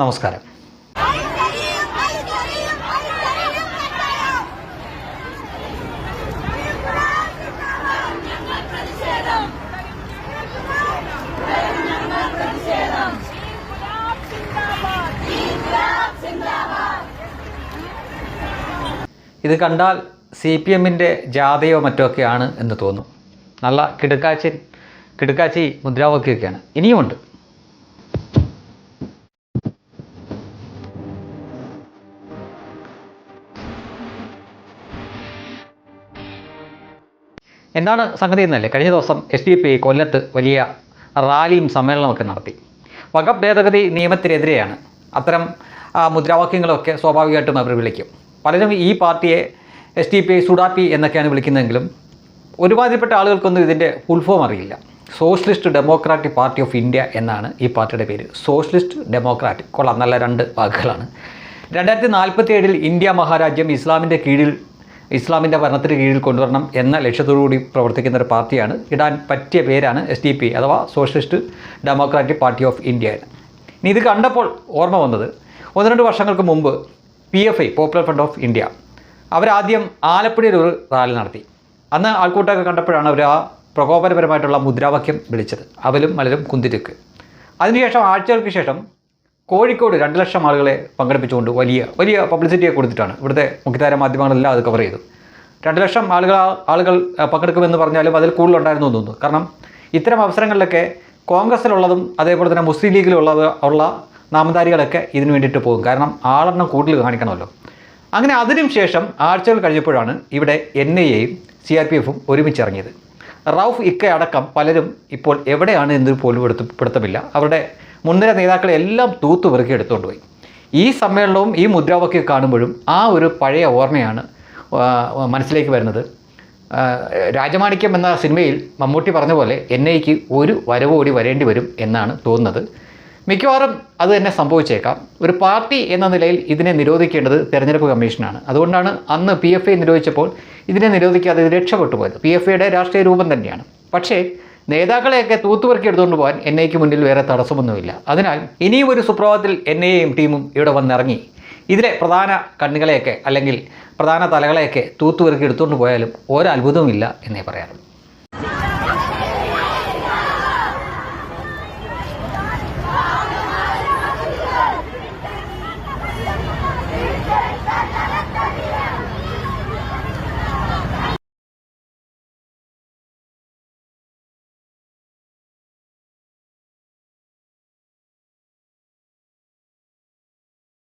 നമസ്കാരം. ഇത് കണ്ടാൽ സി പി എമ്മിന്റെ ജാഥയോ മറ്റോ ഒക്കെയാണ് എന്ന് തോന്നുന്നു നല്ല കിടുക്കാച്ചി കിടുക്കാച്ചി മുദ്രാവാക്യമൊക്കെയാണ്. ഇനിയുമുണ്ട്. എന്താണ് സംഗതി എന്നല്ലേ? കഴിഞ്ഞ ദിവസം എസ് ഡി പി കൊല്ലത്ത് വലിയ റാലിയും സമ്മേളനമൊക്കെ നടത്തി. വകഫ് ഭേദഗതി നിയമത്തിനെതിരെയാണ്. അത്തരം മുദ്രാവാക്യങ്ങളൊക്കെ സ്വാഭാവികമായിട്ടും അവർ വിളിക്കും. പലരും ഈ പാർട്ടിയെ എസ് ഡി പി സുഡാപ്പി എന്നൊക്കെയാണ് വിളിക്കുന്നതെങ്കിലും ഒരുമാതിരിപ്പെട്ട ആളുകൾക്കൊന്നും ഇതിന്റെ ഫുൾ ഫോം അറിയില്ല. Socialist democratic party of India എന്നാണ് ഈ പാർട്ടിയുടെ പേര്. സോഷ്യലിസ്റ്റ് ഡെമോക്രാറ്റിക് കൊള്ളാം. നല്ല രണ്ട് വാക്കുകളാണ്. രണ്ടായിരത്തി നാൽപ്പത്തി ഏഴിൽ ഇന്ത്യ മഹാരാജ്യം ഇസ്ലാമിന്റെ കീഴിൽ ഇസ്ലാമിന്റെ ഭരണത്തിന് കീഴിൽ കൊണ്ടുവരണം എന്ന ലക്ഷ്യത്തോടുകൂടി പ്രവർത്തിക്കുന്ന ഒരു പാർട്ടിയാണ്. ഇടാൻ പറ്റിയ പേരാണ് എസ് ഡി പി അഥവാ socialist democratic party of India ഇനി ഇത് കണ്ടപ്പോൾ ഓർമ്മ വന്നത് ഒന്ന് രണ്ട് വർഷങ്ങൾക്ക് മുമ്പ് P F I popular front of India അവരാദ്യം ആലപ്പുഴയിൽ ഒരു റാലി നടത്തി. അന്ന് ആൾക്കൂട്ടമൊക്കെ കണ്ടപ്പോഴാണ് അവർ ആ പ്രകോപനപരമായിട്ടുള്ള മുദ്രാവാക്യം വിളിച്ചത്. അവലും മലരും കുന്തിരിക്ക്. അതിനുശേഷം ആഴ്ചകൾക്ക് ശേഷം കോഴിക്കോട് രണ്ട് ലക്ഷം ആളുകളെ പങ്കെടുപ്പിച്ചുകൊണ്ട് വലിയ വലിയ പബ്ലിസിറ്റിയെ കൊടുത്തിട്ടാണ് ഇവിടുത്തെ മുഖ്യധാര മാധ്യമങ്ങളെല്ലാം അത് കവർ ചെയ്തു രണ്ട് ലക്ഷം ആളുകൾ ആളുകൾ പങ്കെടുക്കുമെന്ന് പറഞ്ഞാലും അതിൽ കൂടുതലുണ്ടായിരുന്നു എന്ന് തോന്നുന്നു. കാരണം ഇത്തരം അവസരങ്ങളിലൊക്കെ കോൺഗ്രസ്സിലുള്ളതും അതേപോലെ തന്നെ മുസ്ലിം ലീഗിലുള്ളത് ഉള്ള നാമധാരികളൊക്കെ ഇതിനു വേണ്ടിയിട്ട് പോകും. കാരണം ആളെണ്ണം കൂടുതൽ കാണിക്കണമല്ലോ. അങ്ങനെ അതിനും ശേഷം ആഴ്ചകൾ കഴിഞ്ഞപ്പോഴാണ് ഇവിടെ എൻ ഐ എയും സി ആർ പി എഫും ഒരുമിച്ചിറങ്ങിയത്. റൌഫ് ഇക്ക അടക്കം പലരും ഇപ്പോൾ എവിടെയാണ് എന്നൊരു പോലും പിടുത്തമില്ല. അവരുടെ മുൻനിര നേതാക്കളെ എല്ലാം തൂത്തു പെറുക്കി എടുത്തുകൊണ്ട് പോയി. ഈ സമ്മേളനവും ഈ മുദ്രാവാക്യം കാണുമ്പോഴും ആ ഒരു പഴയ ഓർമ്മയാണ് മനസ്സിലേക്ക് വരുന്നത്. രാജമാണിക്യം എന്ന സിനിമയിൽ മമ്മൂട്ടി പറഞ്ഞ പോലെ എൻ ഐക്ക് ഒരു വരവോടി വരേണ്ടി വരും എന്നാണ് തോന്നുന്നത്. മിക്കവാറും അത് തന്നെ സംഭവിച്ചേക്കാം. ഒരു പാർട്ടി എന്ന നിലയിൽ ഇതിനെ നിരോധിക്കേണ്ടത് തെരഞ്ഞെടുപ്പ് കമ്മീഷനാണ്. അതുകൊണ്ടാണ് അന്ന് പി എഫ് ഐ നിരോധിച്ചപ്പോൾ ഇതിനെ നിരോധിക്കാതെ ഇത് രക്ഷപ്പെട്ടു പോയത്. പി എഫ് ഐയുടെ രാഷ്ട്രീയ രൂപം തന്നെയാണ്. പക്ഷേ നേതാക്കളെയൊക്കെ തൂത്തുപെറുക്കി എടുത്തുകൊണ്ട് പോകാൻ എൻ ഐക്ക് മുന്നിൽ വേറെ തടസ്സമൊന്നുമില്ല. അതിനാൽ ഇനിയും ഒരു സുപ്രഭാതത്തിൽ എൻ ഐയും ടീമും ഇവിടെ വന്നിറങ്ങി. ഇതിലെ പ്രധാന കണ്ണുകളെയൊക്കെ അല്ലെങ്കിൽ പ്രധാന തലകളെയൊക്കെ തൂത്തുപെറുക്കി എടുത്തുകൊണ്ട് പോയാലും ഒരത്ഭുതവുമില്ല എന്നേ പറയാറുള്ളൂ.